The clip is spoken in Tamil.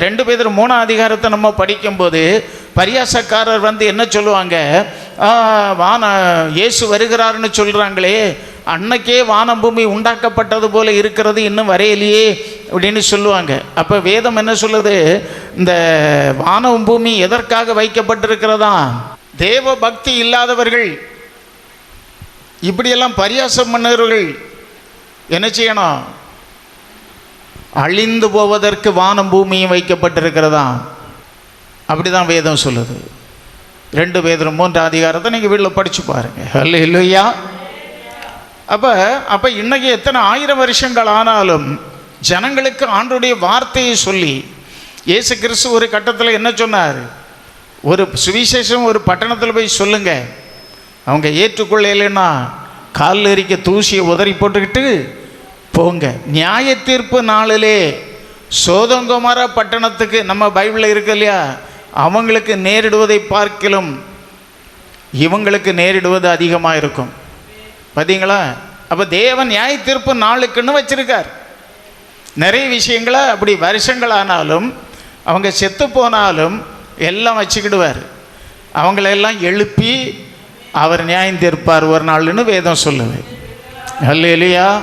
ரெண்டு பேர் மூணாம் அதிகாரத்தை நம்ம படிக்கும்போது பரியாசக்காரர் வந்து என்ன சொல்லுவாங்க? வான இயேசு வருகிறாருன்னு சொல்கிறாங்களே அன்னைக்கே வானம் பூமி உண்டாக்கப்பட்டது போல இருக்கிறது இன்னும் வரையிலையே அப்படின்னு சொல்லுவாங்க. அப்போ வேதம் என்ன சொல்லுது? இந்த வானம் பூமி எதற்காக வைக்கப்பட்டிருக்கிறதா? தேவ பக்தி இல்லாதவர்கள் இப்படியெல்லாம் பரியாசம் பண்ணவர்கள் என்ன செய்யணும்? அழிந்து போவதற்கு வானம் பூமியும் வைக்கப்பட்டிருக்கிறதா? அப்படிதான் வேதம் சொல்லுது. ரெண்டு வேதம் மூன்று அதிகாரத்தை நீங்கள் வீட்டில் படிச்சு பாருங்க. அல்ல இல்லையா அப்போ அப்போ இன்னைக்கு எத்தனை ஆயிரம் வருஷங்கள் ஆனாலும் ஜனங்களுக்கு ஆண்டுடைய வார்த்தையை சொல்லி இயேசு கிறிஸ்து ஒரு கட்டத்தில் என்ன சொன்னார்? ஒரு சுவிசேஷம் ஒரு பட்டணத்தில் போய் சொல்லுங்க. அவங்க ஏற்றுக்கொள்ளலைன்னா காலில் இருக்க தூசியை உதறி போட்டுக்கிட்டு போங்க. நியாய தீர்ப்பு நாளிலே சோதங்கமர பட்டணத்துக்கு நம்ம பைபிளில் இருக்கு இல்லையா? அவங்களுக்கு நேரிடுவதை பார்க்கிலும் இவங்களுக்கு நேரிடுவது அதிகமாக இருக்கும். பார்த்தீங்களா அப்போ தேவன் நியாய தீர்ப்பு நாளுக்குன்னு வச்சுருக்கார். நிறைய விஷயங்களை அப்படி வருஷங்கள் ஆனாலும் அவங்க செத்து போனாலும் எல்லாம் வச்சுக்கிடுவார். அவங்களெல்லாம் எழுப்பி அவர் நியாயம் தீர்ப்பார் ஒரு நாள்னு வேதம் சொல்லுது. அல்ல இல்லையா